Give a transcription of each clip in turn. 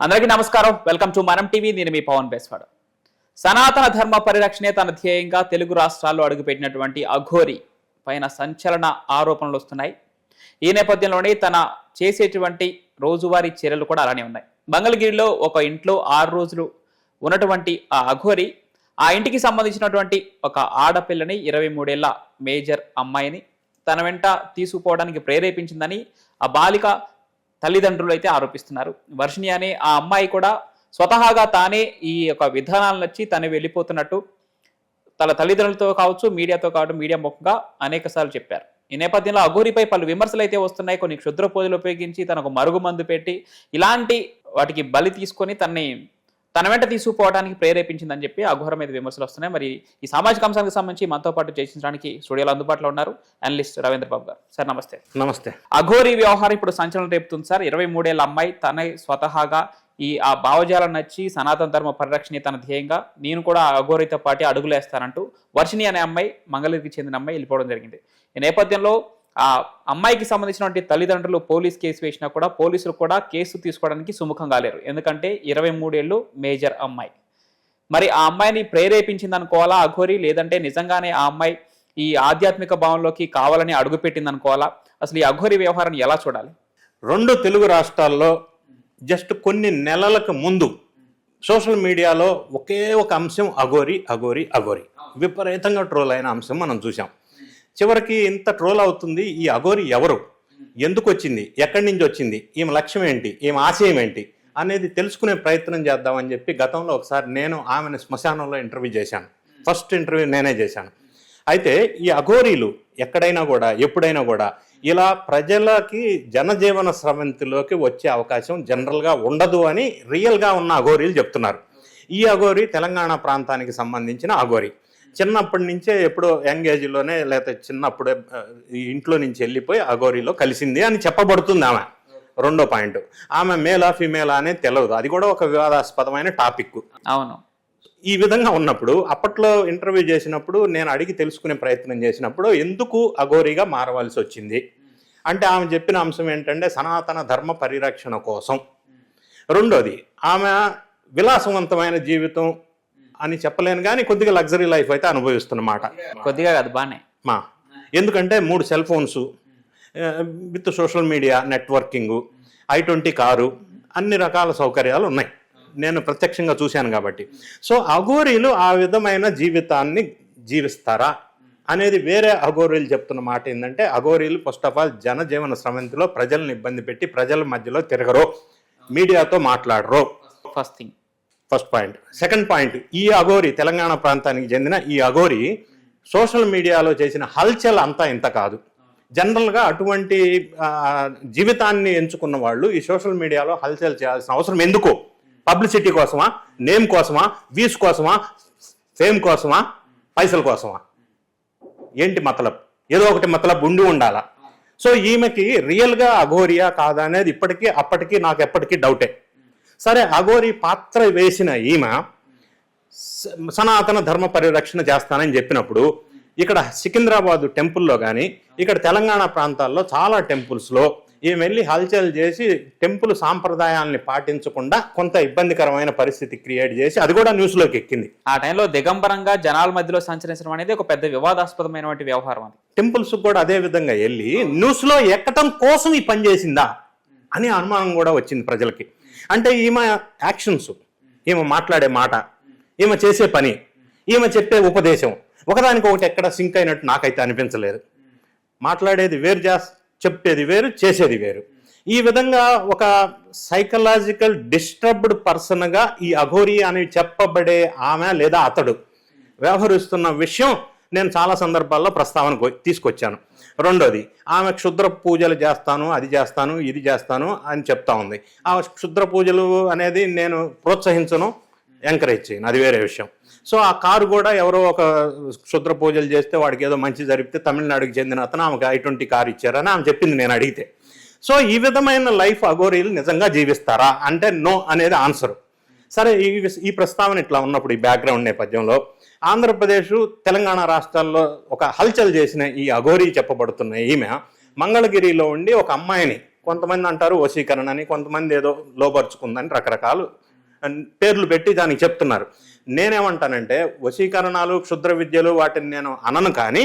అందరికీ నమస్కారం. Welcome to Manam TV. నేను మీ పవన్ బేస్వాడు. సనాతన ధర్మ పరిరక్షణే తన ధ్యేయంగా తెలుగు రాష్ట్రాల్లో అడుగుపెట్టినటువంటి అఘోరి పైన సంచలన ఆరోపణలు వస్తున్నాయి. ఈ నేపథ్యంలోనే తన చేసేటువంటి రోజువారీ చర్యలు కూడా అలానే ఉన్నాయి. మంగళగిరిలో ఒక ఇంట్లో ఆరు రోజులు ఉన్నటువంటి ఆ అఘోరి ఆ ఇంటికి సంబంధించినటువంటి ఒక ఆడపిల్లని ఇరవై మూడేళ్ళ మేజర్ అమ్మాయిని తన వెంట తీసుకుపోవడానికి ప్రేరేపించిందని ఆ బాలిక తల్లిదండ్రులు అయితే ఆరోపిస్తున్నారు. వర్షిణి అనే ఆ అమ్మాయి కూడా స్వతహాగా తానే ఈ యొక్క విధానాలను నచ్చి తను వెళ్ళిపోతున్నట్టు తన తల్లిదండ్రులతో కావచ్చు మీడియాతో కావచ్చు మీడియా ముఖంగా అనేకసార్లు చెప్పారు. ఈ నేపథ్యంలో అఘోరిపై పలు విమర్శలు అయితే వస్తున్నాయి. కొన్ని క్షుద్ర పూజలు ఉపయోగించి తనకు మరుగుమందు పెట్టి ఇలాంటి వాటికి బలి తీసుకొని తనని తన వెంట తీసుకుపోవడానికి ప్రేరేపించిందని చెప్పి అఘోర మీద విమర్శలు వస్తున్నాయి. మరి ఈ సామాజిక అంశానికి సంబంధించి మనతో పాటు చర్చించడానికి స్టూడియోలో అందుబాటులో ఉన్నారు అనలిస్ట్ రవీంద్ర బాబు గారు. సార్ నమస్తే. నమస్తే. అఘోరి వ్యవహారం ఇప్పుడు సంచలనం రేపుతుంది సార్. ఇరవై మూడేళ్ళ అమ్మాయి తనే స్వతహాగా ఈ ఆ భావజాలం నచ్చి సనాతన ధర్మ పరిరక్షణ తన ధ్యేయంగా నేను కూడా ఆ అఘోరితో పాటు అడుగులేస్తానంటూ వర్షిణి అనే అమ్మాయి మంగళగిరికి చెందిన అమ్మాయి వెళ్ళిపోవడం జరిగింది. ఈ నేపథ్యంలో ఆ అమ్మాయికి సంబంధించినటువంటి తల్లిదండ్రులు పోలీస్ కేసు వేసినా కూడా పోలీసులు కూడా కేసు తీసుకోవడానికి సుముఖం కాలేరు ఎందుకంటే ఇరవై మూడేళ్ళు మేజర్ అమ్మాయి. మరి ఆ అమ్మాయిని ప్రేరేపించింది అనుకోవాలా అఘోరి? లేదంటే నిజంగానే ఆ అమ్మాయి ఈ ఆధ్యాత్మిక భావంలోకి కావాలని అడుగుపెట్టింది అనుకోవాలా అసలు ఈ అఘోరి వ్యవహారాన్ని ఎలా చూడాలి? రెండు తెలుగు రాష్ట్రాల్లో జస్ట్ కొన్ని నెలలకు ముందు సోషల్ మీడియాలో ఒకే ఒక అంశం అఘోరి అఘోరి అఘోరి. విపరీతంగా ట్రోల్ అయిన అంశం మనం చూసాం చివరికి ఇంత ట్రోల్ అవుతుంది ఈ అఘోరి ఎవరు? ఎందుకు వచ్చింది? ఎక్కడి నుంచి వచ్చింది? ఈమె లక్ష్యం ఏంటి? ఈమె ఆశయం ఏంటి? అనేది తెలుసుకునే ప్రయత్నం చేద్దామని చెప్పి గతంలో ఒకసారి నేను ఆమెను శ్మశానంలో ఇంటర్వ్యూ చేశాను. ఫస్ట్ ఇంటర్వ్యూ నేనే చేశాను. అయితే ఈ అఘోరీలు ఎక్కడైనా కూడా ఎప్పుడైనా కూడా ఇలా ప్రజలకి జనజీవన స్రవంతిలోకి వచ్చే అవకాశం జనరల్గా ఉండదు అని రియల్గా ఉన్న అఘోరీలు చెప్తున్నారు. ఈ అఘోరి తెలంగాణ ప్రాంతానికి సంబంధించిన అఘోరి. చిన్నప్పటి నుంచే ఎప్పుడో యంగ్ ఏజ్లోనే లేకపోతే చిన్నప్పుడే ఇంట్లో నుంచి వెళ్ళిపోయి అఘోరిలో కలిసింది అని చెప్పబడుతుంది ఆమె. రెండో పాయింట్. ఆమె మేలా ఫిమేలా అనేది తెలియదు అది కూడా ఒక వివాదాస్పదమైన టాపిక్. అవును. ఈ విధంగా ఉన్నప్పుడు అప్పట్లో ఇంటర్వ్యూ చేసినప్పుడు నేను అడిగి తెలుసుకునే ప్రయత్నం చేసినప్పుడు ఎందుకు అఘోరిగా మారవలసి వచ్చింది? అంటే ఆమె చెప్పిన అంశం ఏంటంటే సనాతన ధర్మ పరిరక్షణ కోసం. రెండోది ఆమె విలాసవంతమైన జీవితం అని చెప్పలేను కానీ కొద్దిగా లగ్జరీ లైఫ్ అయితే అనుభవిస్తున్నమాట కొద్దిగా కాదు బానే. మా. ఎందుకంటే మూడు cell phones with social media networking I twenty car అన్ని రకాల సౌకర్యాలు ఉన్నాయి. నేను ప్రత్యక్షంగా చూశాను కాబట్టి. సో అఘోరీలు ఆ విధమైన జీవితాన్ని జీవిస్తారా అనేది వేరే అఘోరీలు చెప్తున్న మాట ఏంటంటే అఘోరీలు ఫస్ట్ ఆఫ్ ఆల్ జనజీవన స్రవంతిలో ప్రజలను ఇబ్బంది పెట్టి ప్రజల మధ్యలో తిరగరు మీడియాతో మాట్లాడరు. First thing first point. Second point ఈ అఘోరి తెలంగాణ ప్రాంతానికి చెందిన ఈ అఘోరి సోషల్ మీడియాలో చేసిన హల్చల్ అంతా ఇంత కాదు. జనరల్గా అటువంటి జీవితాన్ని ఎంచుకున్న వాళ్ళు ఈ సోషల్ మీడియాలో హల్చల్ చేయాల్సిన అవసరం ఎందుకో? పబ్లిసిటీ కోసమా? నేమ్ కోసమా? వీస్ కోసమా? ఫేమ్ కోసమా? పైసల కోసమా? ఏంటి మతలబ్? ఏదో ఒకటి మతలబ్ ఉండి ఉండాలా? సో ఈమెకి రియల్గా అఘోరియా కాదా అనేది ఇప్పటికీ అప్పటికీ నాకు ఎప్పటికీ డౌటే. సరే అఘోరి పాత్ర వేసిన ఈమె సనాతన ధర్మ పరిరక్షణ చేస్తానని చెప్పినప్పుడు ఇక్కడ సికింద్రాబాద్ టెంపుల్లో కానీ ఇక్కడ తెలంగాణ ప్రాంతాల్లో చాలా టెంపుల్స్లో ఈమె వెళ్ళి హల్చల్ చేసి టెంపుల్ సాంప్రదాయాల్ని పాటించకుండా కొంత ఇబ్బందికరమైన పరిస్థితి క్రియేట్ చేసి అది కూడా న్యూస్లోకి ఎక్కింది. ఆ టైంలో దిగంబరంగా జనాల మధ్యలో సంచరించడం అనేది ఒక పెద్ద వివాదాస్పదమైనటువంటి వ్యవహారం అది. టెంపుల్స్ కూడా అదే విధంగా వెళ్ళి న్యూస్లో ఎక్కటం కోసం ఈ పని చేసిందా అని అనుమానం కూడా వచ్చింది ప్రజలకి. అంటే ఈమె యాక్షన్స్ ఈమె మాట్లాడే మాట. ఈమె చేసే పని. ఈమె చెప్పే ఉపదేశం. ఒకదానికి ఒకటి ఎక్కడ సింక్ అయినట్టు నాకైతే అనిపించలేదు. మాట్లాడేది వేరు చేస్ చెప్పేది వేరు చేసేది వేరు. ఈ విధంగా ఒక సైకలాజికల్ డిస్టర్బ్డ్ పర్సన్గా ఈ అఘోరి అని చెప్పబడే ఆమె లేదా అతడు వ్యవహరిస్తున్న విషయం నేను చాలా సందర్భాల్లో ప్రస్తావనకు తీసుకొచ్చాను. రెండోది ఆమె క్షుద్ర పూజలు చేస్తాను అది చేస్తాను ఇది చేస్తాను అని చెప్తా ఉంది. ఆ క్షుద్ర పూజలు అనేది నేను ప్రోత్సహించను ఎంకరేజ్ చేయను. అది వేరే విషయం. సో ఆ కారు కూడా ఎవరో ఒక క్షుద్ర పూజలు చేస్తే వాడికి ఏదో మంచి జరిపితే తమిళనాడుకి చెందిన అతను ఆమెకు ఐ ట్వంటీ కారు ఇచ్చారని ఆమె చెప్పింది నేను అడిగితే. సో ఈ విధమైన లైఫ్ అగోరీలు నిజంగా జీవిస్తారా? అంటే నో అనేది ఆన్సర్. సరే ఈ ఈ ప్రస్తావన ఇట్లా ఉన్నప్పుడు ఈ బ్యాక్గ్రౌండ్ నేపథ్యంలో ఆంధ్రప్రదేశ్ తెలంగాణ రాష్ట్రాల్లో ఒక హల్చల్ చేసిన ఈ అఘోరీ చెప్పబడుతున్న ఈమె మంగళగిరిలో ఉండి ఒక అమ్మాయిని కొంతమంది అంటారు వశీకరణ అని కొంతమంది ఏదో లోపరుచుకుందని రకరకాలు పేర్లు పెట్టి దానికి చెప్తున్నారు. నేనేమంటానంటే వశీకరణాలు క్షుద్ర విద్యలు వాటిని నేను అనను కానీ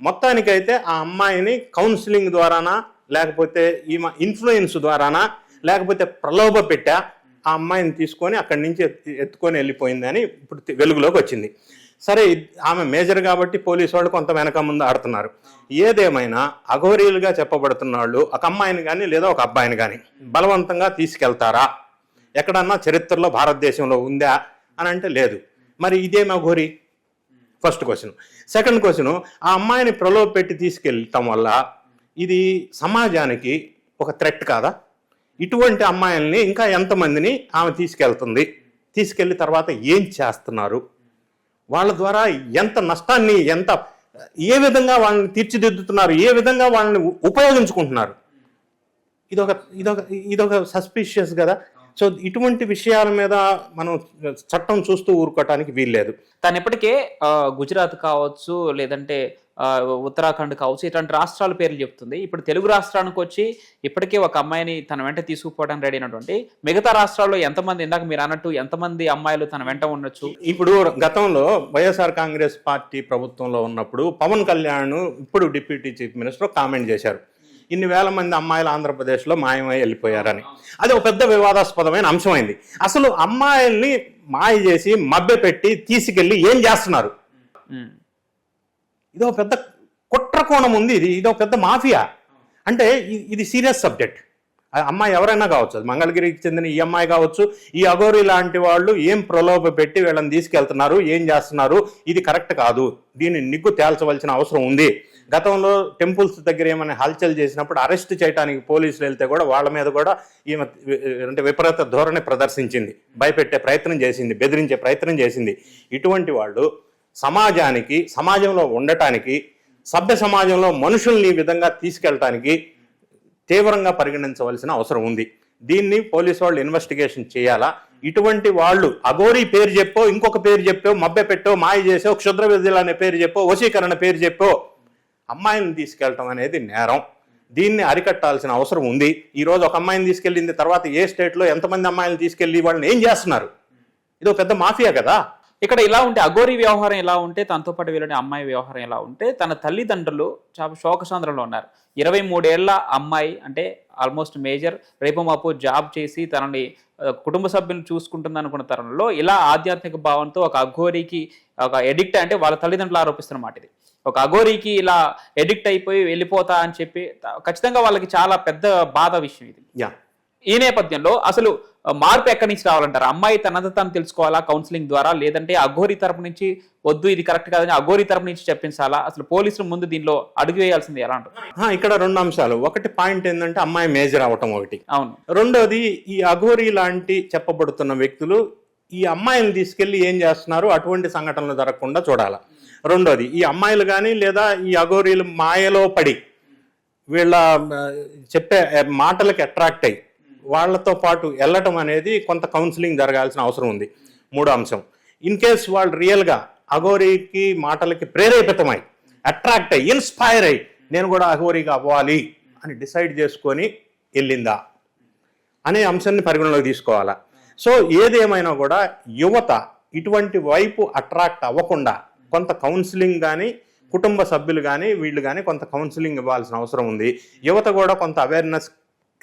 మొత్తానికైతే ఆ అమ్మాయిని కౌన్సిలింగ్ ద్వారానా లేకపోతే ఈమె ఇన్ఫ్లుయెన్స్ ద్వారానా లేకపోతే ప్రలోభ పెట్టా ఆ అమ్మాయిని తీసుకొని అక్కడి నుంచి ఎత్తుకొని వెళ్ళిపోయిందని ఇప్పుడు వెలుగులోకి వచ్చింది. సరే ఆమె మేజర్ కాబట్టి పోలీసు వాళ్ళు కొంత వెనక ముందు ఆడుతున్నారు. ఏదేమైనా అఘోరీలుగా చెప్పబడుతున్న వాళ్ళు ఒక అమ్మాయిని కానీ లేదా ఒక అబ్బాయిని కానీ బలవంతంగా తీసుకెళ్తారా? ఎక్కడన్నా చరిత్రలో భారతదేశంలో ఉందా? అని అంటే లేదు. మరి ఇదేం Aghori? First question. Second question ఆ అమ్మాయిని ప్రలోభ పెట్టి తీసుకెళ్ళటం వల్ల ఇది సమాజానికి ఒక థ్రెట్ కాదా? ఇటువంటి అమ్మాయిల్ని ఇంకా ఎంతమందిని ఆమె తీసుకెళ్తుంది? తీసుకెళ్ళిన తర్వాత ఏం చేస్తున్నారు? వాళ్ళ ద్వారా ఎంత నష్టాన్ని ఎంత ఏ విధంగా వాళ్ళని తీర్చిదిద్దుతున్నారు? ఏ విధంగా వాళ్ళని ఉపయోగించుకుంటున్నారు? ఇదొక ఇదొక ఇదొక సస్పీషియస్ కదా? సో ఇటువంటి విషయాల మీద మనం చట్టం చూస్తూ ఊరుకోవటానికి వీల్లేదు. తను ఇప్పటికే గుజరాత్ కావచ్చు లేదంటే ఉత్తరాఖండ్ కావచ్చు ఇట్లాంటి రాష్ట్రాల పేర్లు చెప్తుంది. ఇప్పుడు తెలుగు రాష్ట్రానికి వచ్చి ఇప్పటికే ఒక అమ్మాయిని తన వెంట తీసుకుపోవడానికి రెడీ అయినటువంటి మిగతా రాష్ట్రాల్లో ఎంతమంది ఇందాక మీరు అన్నట్టు ఎంతమంది అమ్మాయిలు తన వెంట ఉండొచ్చు? ఇప్పుడు గతంలో వైఎస్ఆర్ కాంగ్రెస్ పార్టీ ప్రభుత్వంలో ఉన్నప్పుడు పవన్ కళ్యాణ్ ఇప్పుడు డిప్యూటీ చీఫ్ మినిస్టర్ కామెంట్ చేశారు. ఇన్ని వేల మంది అమ్మాయిలు ఆంధ్రప్రదేశ్లో మాయమై వెళ్ళిపోయారని. అది ఒక పెద్ద వివాదాస్పదమైన అంశమైంది. అసలు అమ్మాయిల్ని మాయ చేసి మభ్యపెట్టి తీసుకెళ్ళి ఏం చేస్తున్నారు. ఇది ఒక పెద్ద కుట్ర కోణం ఉంది ఇది. ఇది ఒక పెద్ద మాఫియా. అంటే ఇది సీరియస్ సబ్జెక్ట్. అమ్మాయి ఎవరైనా కావచ్చు అది మంగళగిరికి చెందిన ఈ అమ్మాయి కావచ్చు ఈ అఘోరి లాంటి వాళ్ళు ఏం ప్రలోభ పెట్టి వీళ్ళని తీసుకెళ్తున్నారు ఏం చేస్తున్నారు ఇది కరెక్ట్ కాదు. దీన్ని నిగ్గు తేల్చవలసిన అవసరం ఉంది. గతంలో టెంపుల్స్ దగ్గర ఏమైనా హల్చల్ చేసినప్పుడు అరెస్ట్ చేయడానికి పోలీసులు వెళ్తే కూడా వాళ్ళ మీద కూడా ఈమె అంటే విపరీత ధోరణి ప్రదర్శించింది. భయపెట్టే ప్రయత్నం చేసింది బెదిరించే ప్రయత్నం చేసింది. ఇటువంటి వాళ్ళు సమాజానికి సమాజంలో ఉండటానికి సభ్య సమాజంలో మనుషుల్ని ఈ విధంగా తీసుకెళ్ళటానికి తీవ్రంగా పరిగణించవలసిన అవసరం ఉంది. దీన్ని పోలీసు వాళ్ళు ఇన్వెస్టిగేషన్ చేయాలా? ఇటువంటి వాళ్ళు అఘోరి పేరు చెప్పో ఇంకొక పేరు చెప్పో మబ్బె పెట్టో మాయ చేసో క్షుద్ర విధులు అనే పేరు చెప్పో వశీకరణ పేరు చెప్పో అమ్మాయిని తీసుకెళ్ళటం అనేది నేరం. దీన్ని అరికట్టాల్సిన అవసరం ఉంది. ఈరోజు ఒక అమ్మాయిని తీసుకెళ్ళింది తర్వాత ఏ స్టేట్లో ఎంతమంది అమ్మాయిని తీసుకెళ్ళి వాళ్ళని ఏం చేస్తున్నారు? ఇది ఒక పెద్ద మాఫియా కదా? ఇక్కడ ఇలా ఉంటే అఘోరి వ్యవహారం ఎలా ఉంటే తనతో పాటు వెళ్ళిన అమ్మాయి వ్యవహారం ఎలా ఉంటే తన తల్లిదండ్రులు చాలా శోకసంద్రంలో ఉన్నారు. ఇరవై మూడేళ్ళ అమ్మాయి అంటే ఆల్మోస్ట్ మేజర్ రేపు మాపు జాబ్ చేసి తనని కుటుంబ సభ్యులు చూసుకుంటుంది అనుకున్న తరుణంలో ఇలా ఆధ్యాత్మిక భావంతో ఒక అఘోరికి ఒక ఎడిక్ట్ అంటే వాళ్ళ తల్లిదండ్రులు ఆరోపిస్తున్నమాట ఇది. ఒక అఘోరికి ఇలా ఎడిక్ట్ అయిపోయి వెళ్ళిపోతా అని చెప్పి ఖచ్చితంగా వాళ్ళకి చాలా పెద్ద బాధ విషయం ఇది. యా. ఈ నేపథ్యంలో అసలు మార్పు ఎక్కడి నుంచి రావాలంటారు? అమ్మాయి తనది తను తెలుసుకోవాలా కౌన్సిలింగ్ ద్వారా? లేదంటే అఘోరి తరపు నుంచి వద్దు ఇది కరెక్ట్ కాదని అఘోరి తరపు నుంచి చెప్పించాలా? అసలు పోలీసులు ముందు దీనిలో అడుగు వేయాల్సింది ఎలా అంటారు ఇక్కడ రెండు అంశాలు. ఒకటి పాయింట్ ఏంటంటే అమ్మాయి మేజర్ అవటం ఒకటి. అవును. రెండోది ఈ అఘోరి లాంటి చెప్పబడుతున్న వ్యక్తులు ఈ అమ్మాయిని తీసుకెళ్ళి ఏం చేస్తున్నారు? అటువంటి సంఘటనలు జరగకుండా చూడాలి. రెండోది ఈ అమ్మాయిలు కానీ లేదా ఈ అఘోరీలు మాయలో పడి వీళ్ళ చెప్పే మాటలకి అట్రాక్ట్ అయ్యి వాళ్ళతో పాటు వెళ్ళటం అనేది కొంత కౌన్సిలింగ్ జరగాల్సిన అవసరం ఉంది. మూడో అంశం. ఇన్ కేస్ వాళ్ళు రియల్గా అఘోరికి మాటలకి ప్రేరేపితమై అట్రాక్ట్ అయ్యి ఇన్స్పైర్ అయ్యి నేను కూడా అఘోరీగా అవ్వాలి అని డిసైడ్ చేసుకొని వెళ్ళిందా? అనే అంశాన్ని పరిగణలోకి తీసుకోవాలా. సో ఏదేమైనా కూడా యువత ఇటువంటి వైపు అట్రాక్ట్ అవ్వకుండా కొంత కౌన్సిలింగ్ కానీ కుటుంబ సభ్యులు కానీ వీళ్ళు కానీ కొంత కౌన్సిలింగ్ ఇవ్వాల్సిన అవసరం ఉంది. యువత కూడా కొంత అవేర్నెస్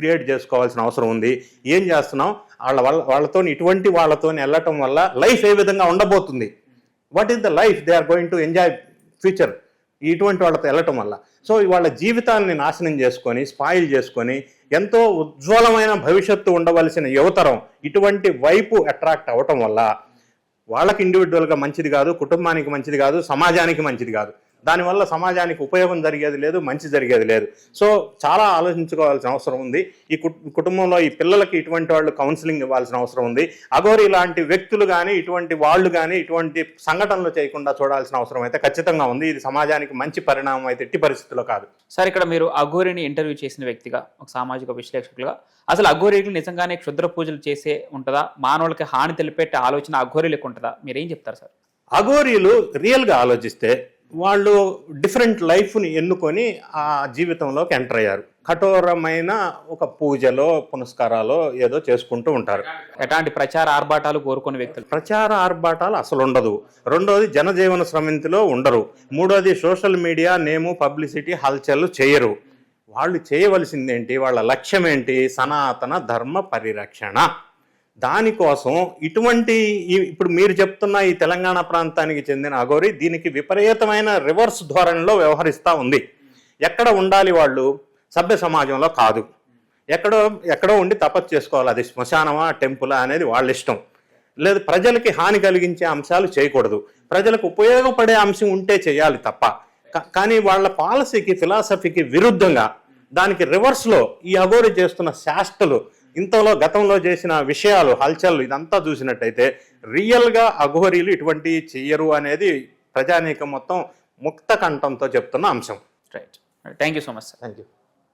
క్రియేట్ చేసుకోవాల్సిన అవసరం ఉంది. ఏం చేస్తున్నాం? వాళ్ళ వాళ్ళ వాళ్ళతో ఇటువంటి వాళ్ళతో వెళ్ళటం వల్ల లైఫ్ ఏ విధంగా ఉండబోతుంది? What is the life they are going to enjoy future ఇటువంటి వాళ్ళతో వెళ్ళటం వల్ల. సో వాళ్ళ జీవితాన్ని నాశనం చేసుకొని స్పాయిల్ చేసుకొని ఎంతో ఉజ్వలమైన భవిష్యత్తు ఉండవలసిన యువతరం ఇటువంటి వైపు అట్రాక్ట్ అవ్వటం వల్ల వాళ్ళకి ఇండివిజువల్గా మంచిది కాదు కుటుంబానికి మంచిది కాదు సమాజానికి మంచిది కాదు. దానివల్ల సమాజానికి ఉపయోగం జరిగేది లేదు మంచి జరిగేది లేదు. సో చాలా ఆలోచించుకోవాల్సిన అవసరం ఉంది. ఈ కుటుంబంలో ఈ పిల్లలకి ఇటువంటి వాళ్ళు కౌన్సిలింగ్ ఇవ్వాల్సిన అవసరం ఉంది. అగోరి లాంటి వ్యక్తులు కానీ ఇటువంటి వాళ్ళు కానీ ఇటువంటి సంఘటనలు చేయకుండా చూడాల్సిన అవసరం అయితే ఖచ్చితంగా ఉంది. ఇది సమాజానికి మంచి పరిణామం అయితే ఎట్టి పరిస్థితుల్లో కాదు. సార్ ఇక్కడ మీరు అఘోరిని ఇంటర్వ్యూ చేసిన వ్యక్తిగా ఒక సామాజిక విశ్లేషకులుగా అసలు అఘోరీలు నిజంగానే క్షుద్ర పూజలు చేసే ఉంటుందా? మానవులకి హాని తెలిపెట్టే ఆలోచన అఘోరీలకు ఉంటుందా? మీరేం చెప్తారు సార్? అఘోరీలు రియల్గా ఆలోచిస్తే వాళ్ళు డిఫరెంట్ లైఫ్ని ఎన్నుకొని ఆ జీవితంలోకి ఎంటర్ అయ్యారు. కఠోరమైన ఒక పూజలో పునస్కారాలు ఏదో చేసుకుంటూ ఉంటారు. ఎలాంటి ప్రచార ఆర్భాటాలు కోరుకునే వ్యక్తులు? ప్రచార ఆర్భాటాలు అసలు ఉండదు. రెండోది జనజీవన స్రమింతిలో ఉండరు. మూడోది సోషల్ మీడియా నేము పబ్లిసిటీ హల్చల్ చేయరు. వాళ్ళు చేయవలసింది ఏంటి వాళ్ళ లక్ష్యం ఏంటి సనాతన ధర్మ పరిరక్షణ. దానికోసం ఇటువంటి ఇప్పుడు మీరు చెప్తున్న ఈ తెలంగాణ ప్రాంతానికి చెందిన అఘోరి దీనికి విపరీతమైన రివర్స్ ధోరణిలో వ్యవహరిస్తూ ఉంది. ఎక్కడ ఉండాలి వాళ్ళు? సభ్య సమాజంలో కాదు. ఎక్కడో ఎక్కడో ఉండి తపస్సు చేసుకోవాలి. అది శ్మశానమా టెంపులా అనేది వాళ్ళ ఇష్టం. లేదు ప్రజలకి హాని కలిగించే అంశాలు చేయకూడదు. ప్రజలకు ఉపయోగపడే అంశం ఉంటే చేయాలి తప్ప. కానీ వాళ్ళ పాలసీకి ఫిలాసఫీకి విరుద్ధంగా దానికి రివర్స్లో ఈ అఘోరి చేస్తున్న శాస్త్రలు ఇంతలో గతంలో చేసిన విషయాలు హల్చల్ ఇదంతా చూసినట్టయితే రియల్గా అఘోరీలు ఇటువంటి చెయ్యరు అనేది ప్రజానీకం మొత్తం ముక్త కంఠంతో చెప్తున్న అంశం. Right thank you so much sir thank you